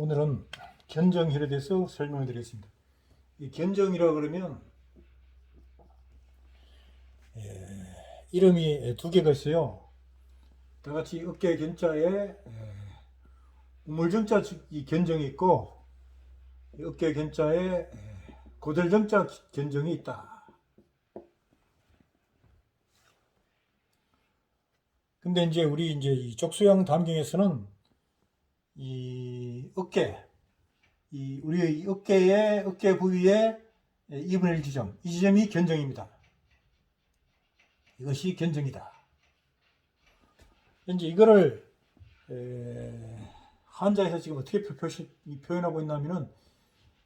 오늘은 견정혈에 대해서 설명을 드리겠습니다. 이 견정이라 그러면 에, 이름이 두 개가 있어요. 다 같이 어깨 견자에 에, 우물정자 이 견정이 있고 이 어깨 견자에 에, 고들정자 견정이 있다. 근데 이제 우리 이제 이 족수형 담경에서는 이 어깨, 이 우리의 이 어깨의 어깨 부위의 2분의 1 지점, 이 지점이 견정입니다. 이것이 견정이다. 이제 이거를 에, 한자에서 지금 어떻게 표시, 이 표현하고 있냐면은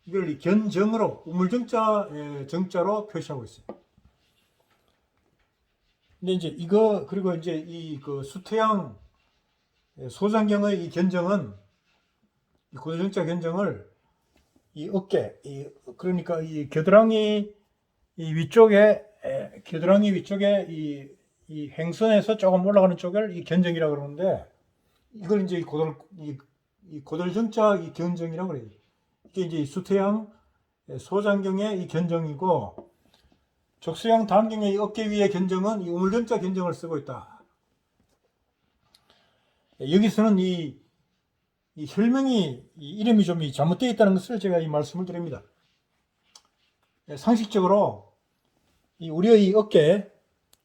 이걸 이 견정으로 우물정자 에, 정자로 표시하고 있어요. 근데 이제 이거 그리고 이제 이 그 수태양 소장경의 이 견정은 이 고정자 견정을 이 어깨 이 그러니까 이 겨드랑이 이 위쪽에 에, 겨드랑이 위쪽에 이, 이 행선에서 조금 올라가는 쪽을 이 견정이라 고 그러는데 이걸 이제 이 고들 이, 이 고들정자 이 견정이라고 그래요. 이게 이제 이 수태양 소장경의 이 견정이고 족수양 단경의 이 어깨 위의 견정은 이 우물정자 견정을 쓰고 있다. 여기서는 이, 이 혈명이 이 이름이 좀 잘못되어 있다는 것을 제가 이 말씀을 드립니다. 상식적으로 이 우리의 이 어깨,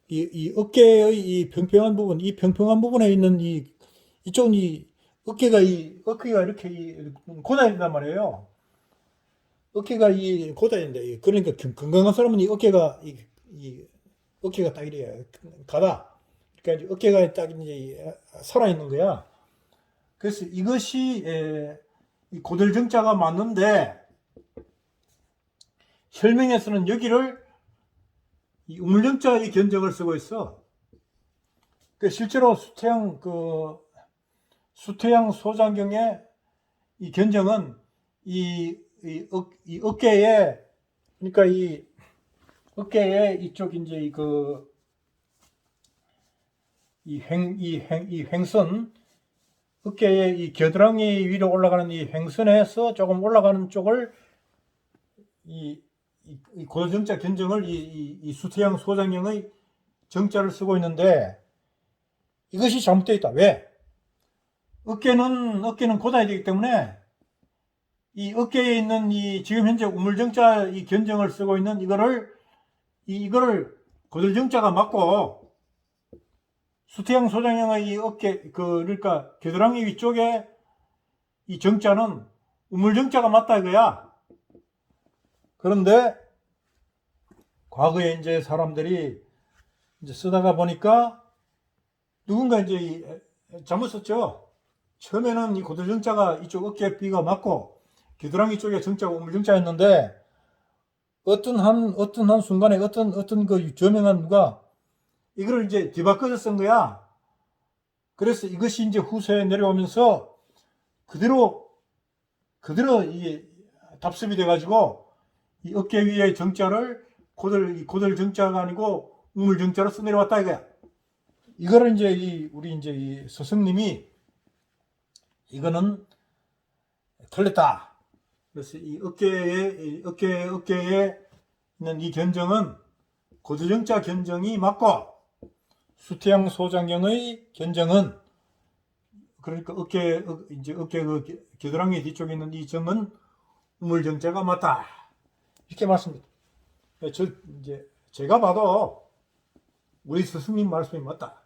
이, 이 어깨의 이 평평한 부분, 이 평평한 부분에 있는 이 이쪽은 이 어깨가 이 어깨가 이렇게 이 고다인단 말이에요. 어깨가 이 고다인데 그러니까 건- 건강한 사람은 이 어깨가 이, 이 어깨가 딱 이래 가다. 그러니까 어깨가 딱 이제 살아 있는 거야. 그래서 이것이 에, 이 고들정자가 맞는데 혈명에서는 여기를 이 우물정자 이 견적을 쓰고 있어. 그 실제로 수태양 그 수태양 소장경의 이 견정은 이, 이, 어, 이 어깨에 그러니까 이 어깨에 이쪽 이제 이그 이 횡, 이 횡, 이 횡선 어깨에 이 겨드랑이 위로 올라가는 이 횡선에서 조금 올라가는 쪽을 이, 이, 이 고정자 견정을 이, 이, 이 수태양 소장형의 정자를 쓰고 있는데 이것이 잘못되어 있다. 왜? 어깨는 어깨는 고다야 되기 때문에 이 어깨에 있는 이 지금 현재 우물정자 이 견정을 쓰고 있는 이거를 이, 이거를 고들정자가 맞고 수태양 소장형의 이 어깨 그 그러니까 겨드랑이 위쪽에 이 정자는 우물정자가 맞다 이거야. 그런데 과거에 이제 사람들이 이제 쓰다가 보니까 누군가 이제 이- 잘못 썼죠. 처음에는 이 고들정자가 이쪽 어깨 비가 맞고 겨드랑이 쪽에 정자가 우물정자였는데 어떤 한 어떤 한 순간에 어떤 어떤 그 저명한 누가 이거를 이제 뒤바꿔서 쓴 거야. 그래서 이것이 이제 후세에 내려오면서 그대로 그대로 이게 답습이 돼가지고 이 어깨 위에 정자를 고들 이 고들 정자가 아니고 우물 정자로 써 내려왔다 이거야. 이거를 이제 이 우리 이제 이 스승님이 이거는 틀렸다. 그래서 이 어깨에 이 어깨 어깨에 있는 이 견정은 고두정자 견정이 맞고 수태양 소장경의 견정은 그러니까 어깨 어, 이제 어깨 그 겨- 겨드랑이 뒤쪽에 있는 이 정은 우물정자가 맞다 이렇게 말씀드립니다. 저 이제 제가 봐도 우리 스승님 말씀이 맞다.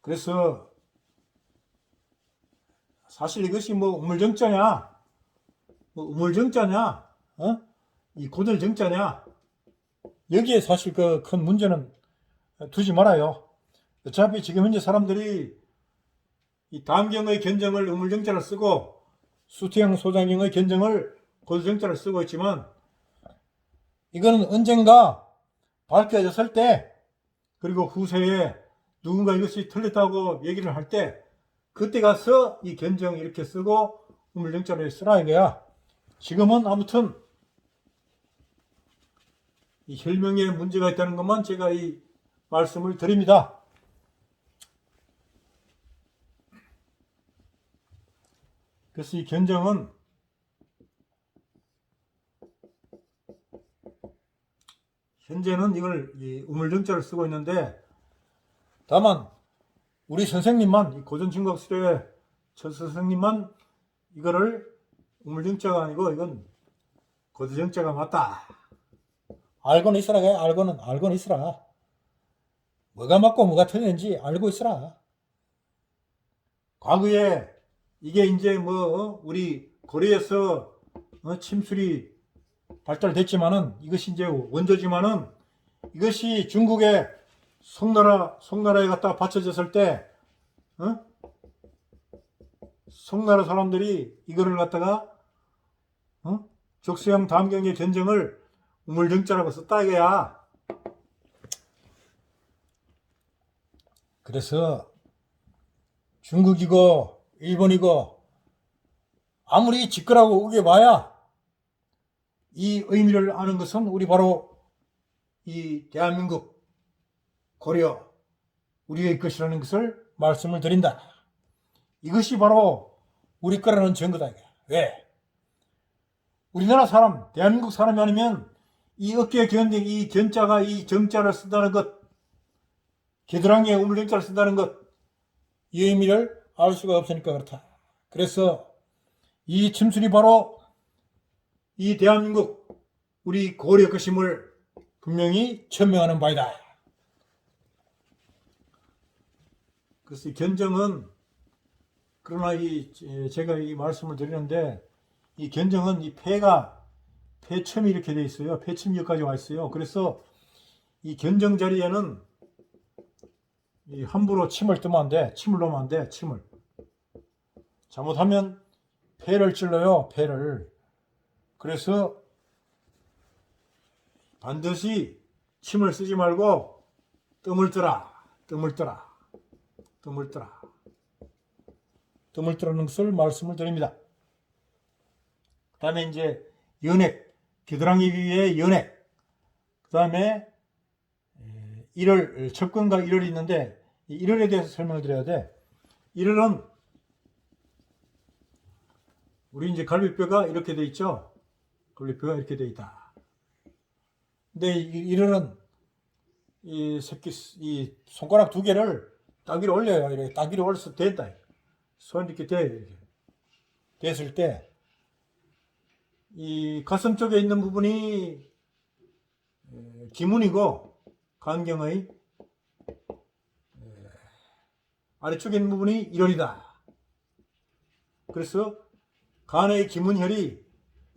그래서 사실 이것이 뭐 우물정자냐, 뭐 우물정자냐, 어? 이 고들정자냐, 여기에 사실 그 큰 문제는 두지 말아요. 어차피 지금 현재 사람들이 이 다음경의 견정을 우물정자를 쓰고 수태양 소장경의 견정을 고들정자를 쓰고 있지만 이거는 언젠가 밝혀졌을 때 그리고 후세에 누군가 이것이 틀렸다고 얘기를 할 때 그때 가서 이 견정 이렇게 쓰고 우물정자를 쓰라 이거야. 지금은 아무튼 이 이 혈명에 문제가 있다는 것만 제가 이 말씀을 드립니다. 그래서 이 견장은 현재는 이걸 우물정자를 쓰고 있는데 다만 우리 선생님만 고전중각수의 첫 선생님만 이거를 우물정자가 아니고 이건 고전정자가 맞다 알고는 있으라 그래. 알고는 알고는 있으라. 뭐가 맞고 뭐가 틀렸는지 알고 있으라. 과거에 이게 이제 뭐 우리 고려에서 어, 침술이 발달됐지만은 이것이 이제 원조지만은 이것이 중국의 송나라 송나라에 갖다 바쳐졌을 때 어? 송나라 사람들이 이거를 갖다가 어? 족수형 담경의 견정을 우물정자라고 썼다 이거야. 그래서 중국이고 일본이고 아무리 짓거라고 우겨봐야 이 의미를 아는 것은 우리 바로 이 대한민국 고려 우리의 것이라는 것을 말씀을 드린다. 이것이 바로 우리 거라는 증거다. 왜? 우리나라 사람, 대한민국 사람이 아니면 이 어깨 견dig, 이 견자가 이 정자를 쓴다는 것, 겨드랑이에 우물정자를 쓴다는 것, 이 의미를 알 수가 없으니까 그렇다. 그래서 이 침술이 바로 이 대한민국 우리 고려 것임을 분명히 천명하는 바이다. 그래서 이 견정은 그러나 이 제가 이 말씀을 드리는데 이 견정은 이 폐가 폐첨이 이렇게 돼 있어요. 폐첨 여기까지 와 있어요. 그래서 이 견정 자리에는 이 함부로 침을 뜨면 안 돼. 침을 넣으면 안 돼. 침을. 잘못하면 폐를 찔러요. 폐를. 그래서 반드시 침을 쓰지 말고 뜸을 뜨라. 뜸을 뜨라. 뜸을 뜨라. 뜸을 뜨라는 것을 말씀을 드립니다. 그 다음에 이제 연액, 겨드랑이 위에 연액, 그 다음에 1월, 접근과 1월이 있는데 이 1월에 대해서 설명을 드려야 돼. 1월은 우리 이제 갈비뼈가 이렇게 돼 있죠. 갈비뼈가 이렇게 돼 있다. 근데 이 1월은 이 새끼 이 손가락 두 개를 딱 위로 올려요. 이렇게 딱 위로 올려서 된다. 손 이렇게 돼 이렇게 됐을 때 이 가슴 쪽에 있는 부분이 에, 기문이고 간경의 아래쪽에 있는 부분이 1월이다. 그래서 간의 기문혈이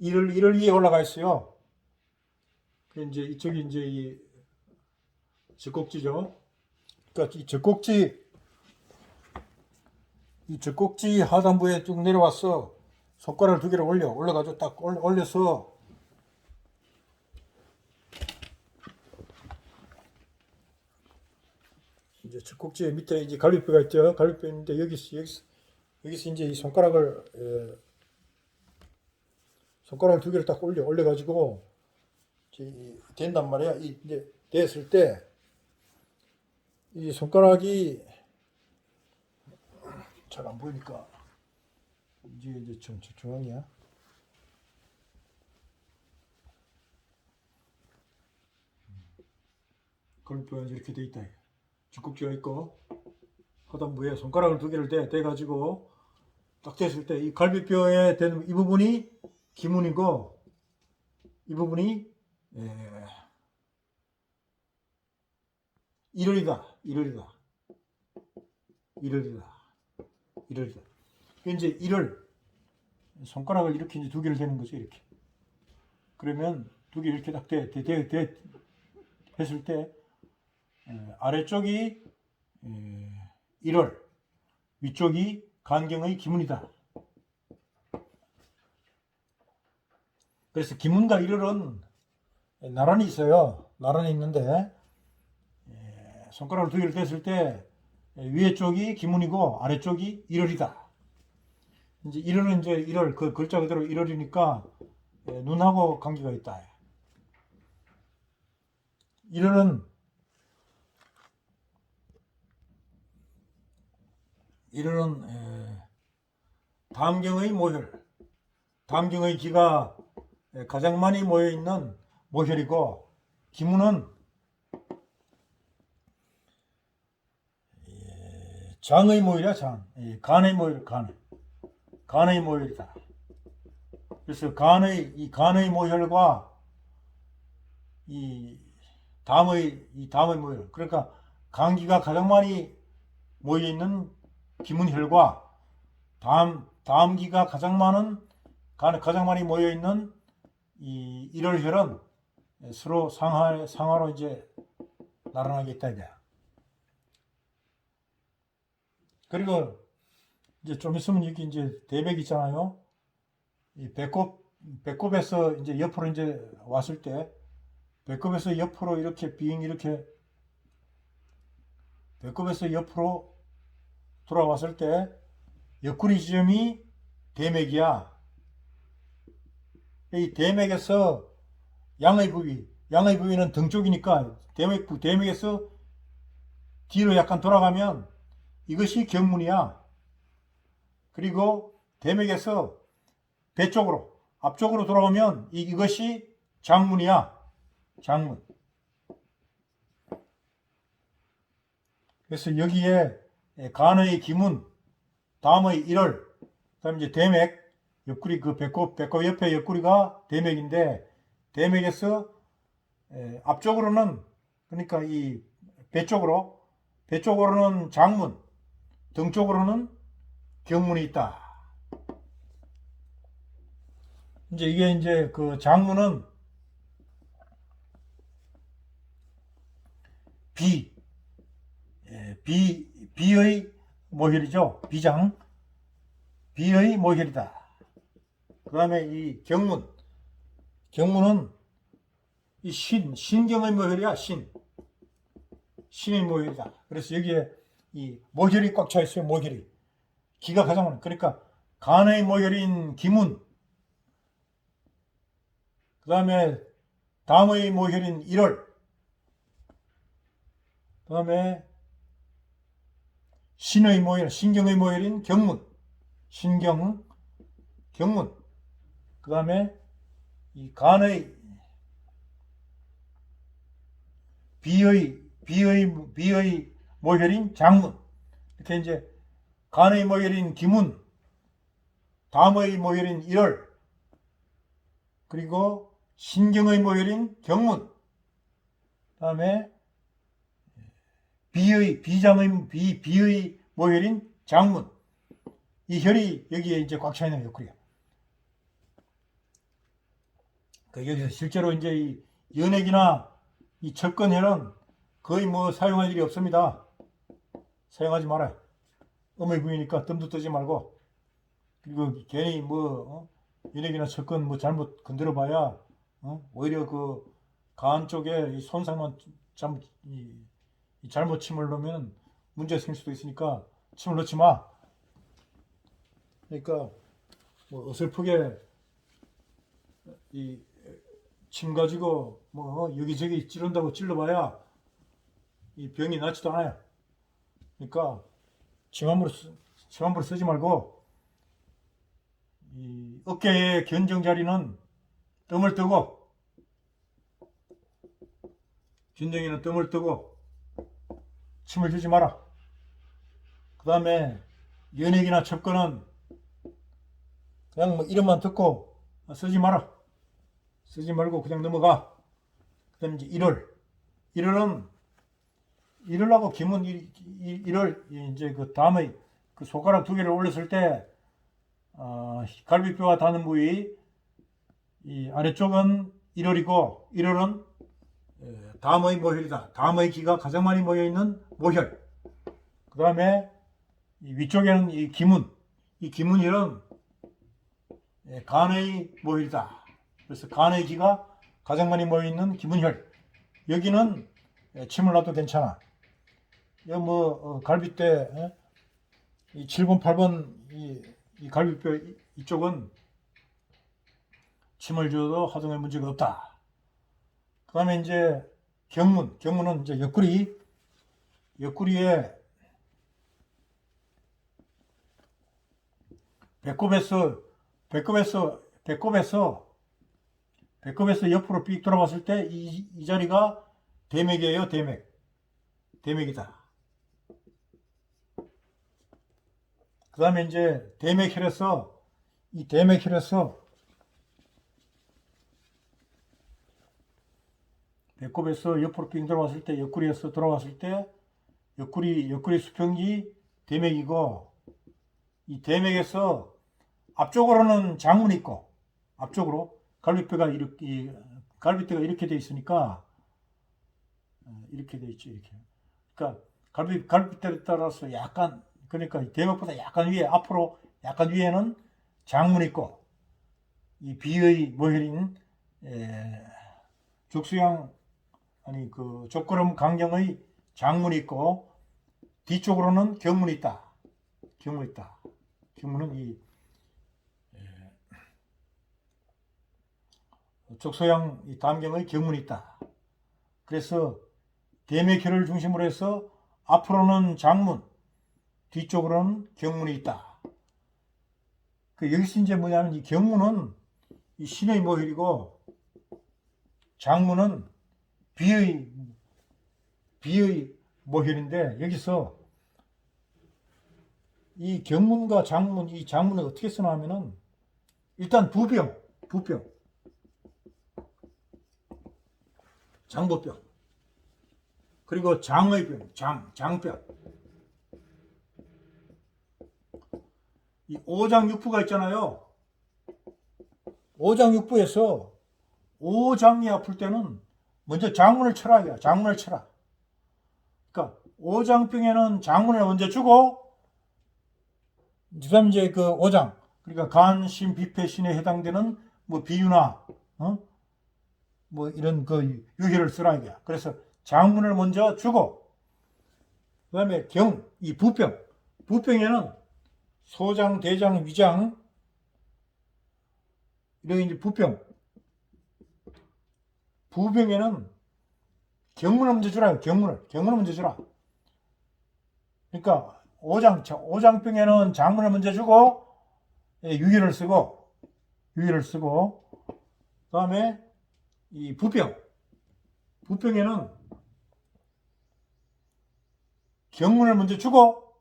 1월, 1월 위에 올라가 있어요. 그 이제 이쪽이 이제 이 젖꼭지죠. 그러니까 이 젖꼭지 이 젖꼭지 하단부에 쭉 내려와서 손가락을 두 개를 올려 올려가지고 딱 올- 올려서 이제 젖꼭지 밑에 이제 갈비뼈가 있죠. 갈비뼈 있는데 여기서 여기서 여기서 이제 이 손가락을 에, 손가락 두 개를 딱 올려 올려 가지고 된단 말이야. 이 이제 됐을 때 이 손가락이 잘 안 보이니까 이제 이제 좀 저- 중앙이야. 이제 이렇게 돼 있다. 쥐꼭지가 있고 하단부에 손가락을 두 개를 대, 대 가지고 딱 됐을 때 이 갈비뼈에 되는 이 부분이 기문이고 이 부분이 에, 일월이다. 일월이다. 일월이다. 일월이다. 이제 일월 손가락을 이렇게 이제 두 개를 대는 거죠. 이렇게. 그러면 두 개 이렇게 딱 대, 대, 대, 대, 했을 때 에, 아래쪽이 에, 1월, 위쪽이 간경의 기문이다. 그래서 기문과 1월은 나란히 있어요. 나란히 있는데 에, 손가락을 두 개를 댔을 때 에, 위에 쪽이 기문이고 아래 쪽이 1월이다. 이제 1월은 이제 1월 그 글자 그대로 1월이니까 눈하고 관계가 있다. 1월은 1월은 담경의 모혈. 담경의 기가 가장 많이 모여 있는 모혈이고 기문은 예, 장의 모혈이야 장. 예, 간의 모혈 간. 간의 모혈이다. 그래서 간의 이 간의 모혈과 이 담의 이 담의 모혈 그러니까 간기가 가장 많이 모여 있는 기문혈과 담 담기가 가장 많은 간 가장 많이 모여 있는 이 일월혈은 서로 상하 상하로 이제 나란하게 있다 이제. 그리고 이제 좀 있으면 여기 이제 대백 있잖아요. 이 배꼽 배꼽에서 이제 옆으로 이제 왔을 때 배꼽에서 옆으로 이렇게 빙 이렇게 배꼽에서 옆으로 돌아왔을 때 옆구리 지점이 대맥이야. 이 대맥에서 양의 부위, 양의 부위는 등 쪽이니까 대맥 부 대맥에서 뒤로 약간 돌아가면 이것이 경문이야. 그리고 대맥에서 배 쪽으로 앞쪽으로 돌아오면 이- 이것이 장문이야. 장문. 그래서 여기에 간의 기문, 다음의 일월, 그다음 이제 대맥, 옆구리 그 배꼽 배꼽 옆에 옆구리가 대맥인데 대맥에서 에, 앞쪽으로는 그러니까 이 배 쪽으로 배 쪽으로는 장문, 등 쪽으로는 경문이 있다. 이제 이게 이제 그 장문은 비, 예, 비, 비의 모혈이죠. 비장. 비의 모혈이다. 그 다음에 이 경문. 경문은 이 신, 신경의 모혈이야, 신. 신의 모혈이다. 그래서 여기에 이 모혈이 꽉 차 있어요, 모혈이. 기가 가장 많아. 그러니까 간의 모혈인 기문. 그 다음에 담의 모혈인 일월. 그 다음에 신의 모혈, 신경의 모혈인 경문, 신경, 경문. 그 다음에 이 간의 비의, 비의, 비의 모혈인 장문. 이렇게 이제 간의 모혈인 기문, 담의 모혈인 일월, 그리고 신경의 모혈인 경문, 그 다음에 비의 비장의 비 비의 모혈인 장문 이 혈이 여기에 이제 꽉 차 있는 역할이야. 그 여기서 실제로 이제 이 연액이나 이 접근혈은 거의 뭐 사용할 일이 없습니다. 사용하지 말아요. 음의 부위니까 뜸도 뜨지 말고 그리고 괜히 뭐 어? 연액이나 접근 뭐 잘못 건드려 봐야 어? 오히려 그 간 쪽에 이 손상만 참 이, 이 잘못 침을 넣으면 문제 생길 수도 있으니까 침을 넣지 마. 그러니까 뭐 어설프게 이 침 가지고 뭐 어, 여기저기 찌른다고 찔러봐야 이 병이 낫지도 않아요. 그러니까 침 함부로 쓰지 말고 이 어깨의 견정 자리는 뜸을 뜨고 견정이는 뜸을 뜨고 침을 주지 마라. 그 다음에 연예기나 접근은 그냥 뭐 이름만 듣고 쓰지 마라. 쓰지 말고 그냥 넘어가. 그 다음에 이제 1월. 1월은 1월하고 기문 1월 이제 그 다음에 그 손가락 두 개를 올렸을 때 어, 갈비뼈와 닿는 부위 이 아래쪽은 1월이고 1월은 담의 모혈이다. 담의 기가 가장 많이 모여 있는 모혈. 그 다음에 위쪽에는 이 기문. 이 기문혈은 예, 간의 모혈이다. 그래서 간의 기가 가장 많이 모여 있는 기문혈. 여기는 예, 침을 놔도 괜찮아. 뭐 어, 갈비뼈 예? 이 7번, 8번 이, 이 갈비뼈 이- 이쪽은 침을 줘도 하등의 문제가 없다. 그 다음에 이제 경문, 경문은 이제 옆구리, 옆구리에 배꼽에서 배꼽에서 배꼽에서 배꼽에서 옆으로 삑 돌아봤을 때 이 이 자리가 대맥이에요, 대맥. 대맥이다. 그 다음에 이제 대맥혈에서 이 대맥혈에서 배꼽에서 옆으로 빙 돌아왔을 때 옆구리에서 돌아왔을 때 옆구리 옆구리 수평기 대맥이고 이 대맥에서 앞쪽으로는 장문이 있고 앞쪽으로 갈비뼈가 이렇게 이 갈비뼈가 이렇게 돼 있으니까 어, 이렇게 돼 있죠 이렇게. 그러니까 갈비 갈비뼈에 따라서 약간 그러니까 이 대맥보다 약간 위에 앞으로 약간 위에는 장문이 있고 이 비의 모혈인 에, 족수양 아니 그 족구름 강경의 장문이 있고 뒤쪽으로는 경문이 있다. 경문이 있다. 경문은 이 에, 족소양 이 담경의 경문이 있다. 그래서 대맥혈을 중심으로 해서 앞으로는 장문, 뒤쪽으로는 경문이 있다. 그 여기서 이제 뭐냐면 이 경문은 이 신의 모혈이고 장문은 비의 비의 모혈인데 여기서 이 경문과 장문 이 장문을 어떻게 쓰냐면은 일단 부병 부병. 장보병. 그리고 장의병 장 장병 이 오장육부가 있잖아요. 오장육부에서 오장이 아플 때는 먼저 장문을 쳐라 이야. 장문을 쳐라. 그러니까 오장병에는 장문을 먼저 주고 그다음 이제 그 오장 그러니까 간신 비폐신에 해당되는 뭐 비유나 어? 뭐 이런 그 유혈을 쓰라 이야. 그래서 장문을 먼저 주고 그다음에 경 이 부병. 부병에는 소장 대장 위장 이런 이제 부병 부병에는 경문을 먼저 주라. 경문을. 경문을 먼저 주라. 그러니까 오장 오장병에는 장문을 먼저 주고 예, 유의를 쓰고 유의를 쓰고 그 다음에 이 부병 부병에는 경문을 먼저 주고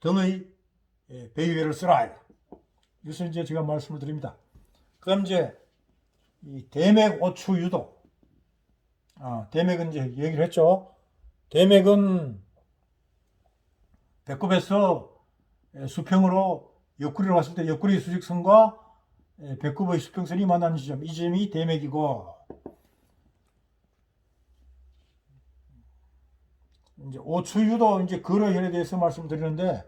등의 예, 배유회를 쓰라. 이것을 이제 제가 말씀을 드립니다. 그 다음 이제 이 대맥 오추 유도. 아, 대맥은 이제 얘기를 했죠. 대맥은 배꼽에서 수평으로 옆구리로 왔을 때 옆구리 수직선과 배꼽의 수평선이 만나는 지점, 이 지점이 대맥이고, 이제 오추 유도 이제 거래혈에 대해서 말씀드리는데,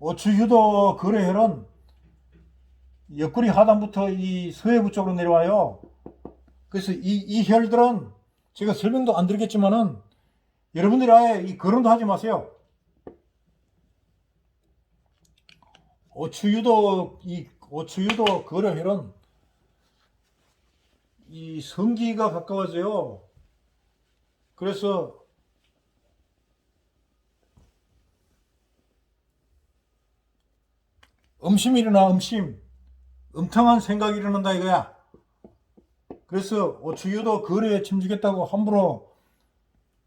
오추유도 거래혈은 옆구리 하단부터 이 서해부 쪽으로 내려와요. 그래서 이, 이 혈들은 제가 설명도 안 드리겠지만은 여러분들이 아예 이 거론도 하지 마세요. 오추유도 이 오추유도 거래혈은 이 성기가 가까워져요. 그래서 음심이 일어나 음심 음탕한 생각이 일어난다 이거야. 그래서 오추유도 거래에 침주겠다고 함부로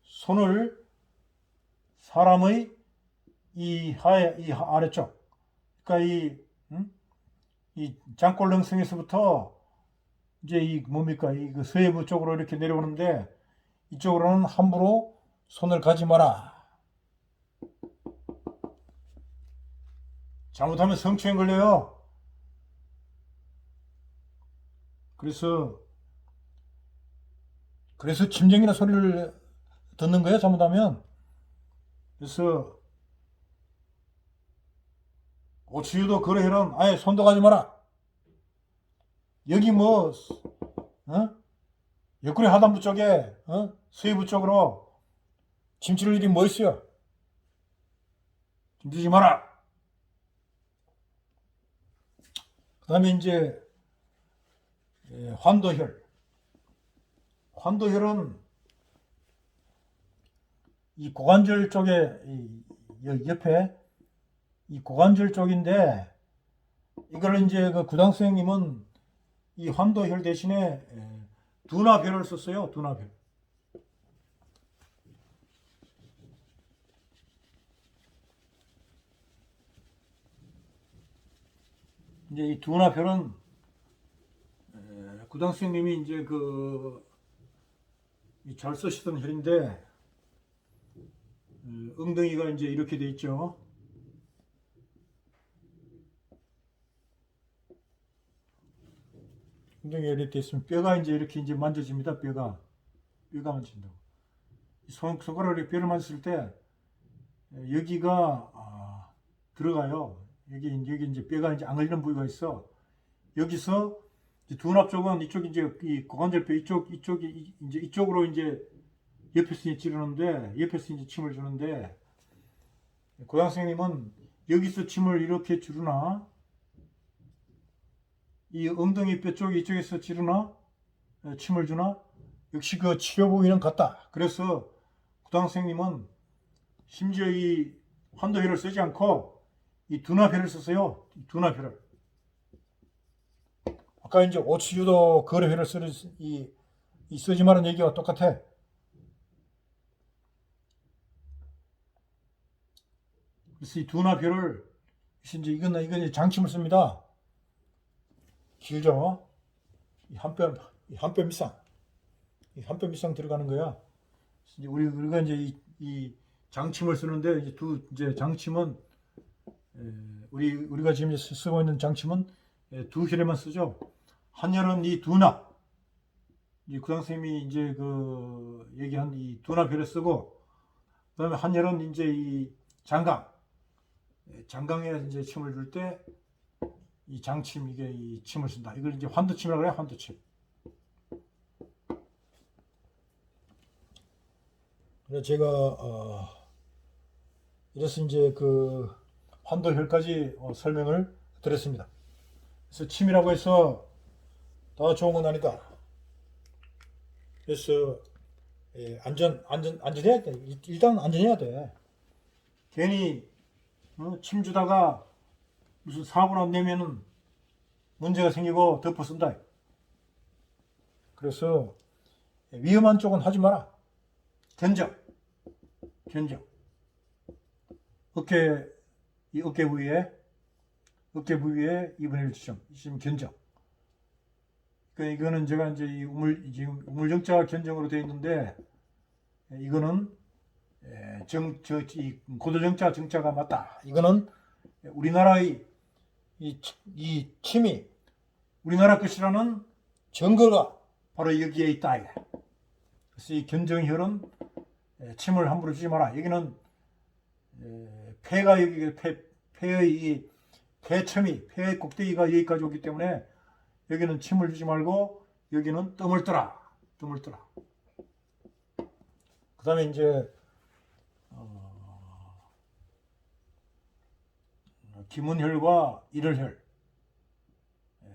손을 사람의 이 하에 이 아래쪽, 그러니까 이, 음? 이 장골릉성에서부터 이제 이 뭡니까 이 그 서해부 쪽으로 이렇게 내려오는데 이쪽으로는 함부로 손을 가지 마라. 잘못하면 성추행 걸려요. 그래서 그래서 침쟁이나 소리를 듣는 거예요 잘못하면 그래서 오추유도 거래혈은 아예 손도 가지 마라 여기 뭐 어? 옆구리 하단부 쪽에 어? 수해부 쪽으로 침치를 일이 뭐 있어요 침치지 마라 그 다음에 이제 예, 환도혈. 환도혈은 이 고관절 쪽에 옆에 이 고관절 쪽인데 이걸 이제 그 구당 선생님은 이 환도혈 대신에 에, 두나별을 썼어요. 두나별. 이제 이 두나별은 에, 구당 선생님이 이제 그 잘 쓰시던 혈인데 음, 엉덩이가 이제 이렇게 돼 있죠. 엉덩이가 이렇게 돼 있으면 뼈가 이제 이렇게 이제 만져집니다. 뼈가 뼈가 만진다고. 이손 손가락으로 뼈를 만졌을 때 에, 여기가 아, 들어가요. 여기 여기 이제 뼈가 이제 안 걸리는 부위가 있어. 여기서 이제 두납 쪽은 이쪽 이제 이 고관절뼈 이쪽 이쪽이 이- 이제 이쪽으로 이제 옆에서 이제 찌르는데 옆에서 이제 침을 주는데 고양 선생님은 여기서 침을 이렇게 주르나 이 엉덩이 뼈 쪽 이쪽에서 찌르나 에, 침을 주나 역시 그 치료 부위는 같다. 그래서 고양 선생님은 심지어 이 환도혈을 쓰지 않고 이 두나혈을 썼어요. 이 두나혈을. 아까 이제 오치유도 거래회를 쓰는 이, 이 쓰지 말은 얘기와 똑같아. 그래서 이 두나별을 이제 이건 이건 장침을 씁니다. 길죠. 이한뼘 한뼘 이상 이한뼘 이상 들어가는 거야. 이제 우리 우리가 이제 이, 이 장침을 쓰는데 이제 두 이제 장침은 에, 우리 우리가 지금 쓰고 있는 에, 두 혈에만 쓰죠. 한혈은 이 두나 이 구당 선생님이 이제 그 얘기한 이 두나별에 쓰고 그다음에 한혈은 이제 이 장강 예, 장강에 이제 침을 줄 때 이 장침 이게 이 침을 쓴다. 이걸 이제 환도침이라고 그래 환도침. 그래서 제가 어, 이래서 이제 그 환도혈까지 어, 설명을 드렸습니다. 그래서 침이라고 해서 다 좋은 건 아니다. 그래서 예, 안전 안전 안전해야 돼. 일- 일단 안전해야 돼. 괜히 어, 침 주다가 무슨 사고나 내면은 문제가 생기고 덮어 쓴다. 그래서 위험한 쪽은 하지 마라. 견적, 견적. 어깨 이 어깨 부위에 어깨 부위에 2분의 1 지점, 지금 견적. 그 이거는 제가 이제 이 우물 지금 우물정자 견적으로 되어 있는데 이거는 예, 정저 이 고도정자 정자가 맞다. 이거는 우리나라의 이, 치- 이 침이 우리나라 것이라는 증거가 바로 여기에 있다. 그래서 이 견정혈은 예, 침을 함부로 주지 마라. 여기는 예, 폐가 여기 폐 폐의 이 폐첨이 폐의 꼭대기가 여기까지 오기 때문에 여기는 침을 주지 말고 여기는 뜸을 떠라. 뜸을 떠라. 그 다음에 이제 어, 기문혈과 일혈혈 에,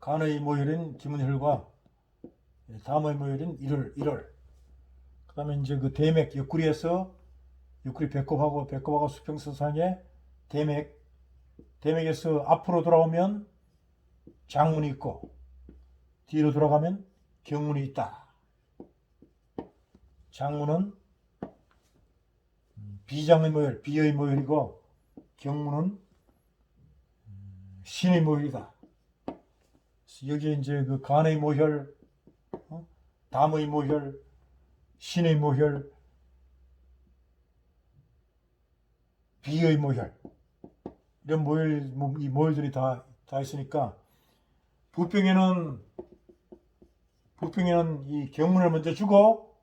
간의 모혈인 기문혈과 예, 담의 모혈인 일혈 일혈 그 다음에 이제 그 대맥 옆구리에서 옆구리 배꼽하고 배꼽하고 수평선상에 대맥 대맥에서 앞으로 돌아오면 장문이 있고 뒤로 돌아가면 경문이 있다. 장문은 음, 비장의 모혈, 비의 모혈이고 경문은 음, 신의. 그래서 여기에 이제 그 간의 모혈, 어? 담의 모혈, 신의 모혈, 비의 모혈 이런 모혈, 뭐, 이 모혈들이 다, 다 있으니까 부병에는 부병에는 이 경문을 먼저 주고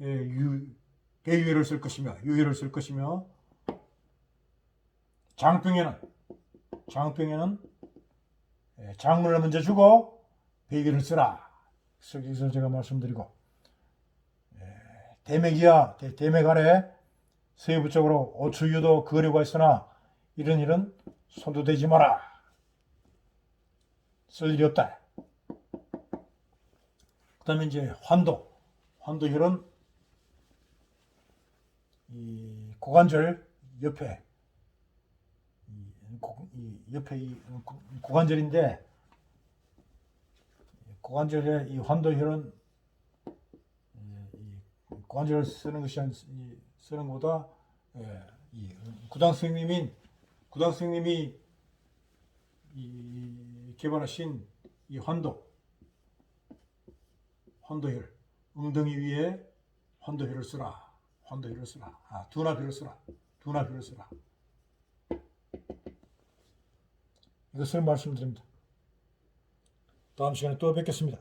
예, 유, 배유혈을 쓸 것이며 유혈을 쓸 것이며 장병에는 장병에는 예, 장문을 먼저 주고 배유혈을 쓰라. 여기서 제가 말씀드리고 예, 대맥이야 대, 대맥 아래 세부 쪽으로 오추유도 거류가 있으나 이런 일은 손도 대지 마라. 쓸 일이 없다. 그 다음에 이제 환도. 환도혈은 이 고관절 옆에 이, 옆에 이 고- 고관절인데 고관절에 이 환도혈은 이- 이 고관절을 쓰는 것이 쓰는 것보다 예, 이 구당 스님인 구당 스님이 이 개발하신 이 환도 환도혈 엉덩이 위에 환도혈을 쓰라 환도혈을 쓰라. 아 두나비를 쓰라 두나비를 쓰라. 이것을 말씀드립니다 다음 시간에 또 뵙겠습니다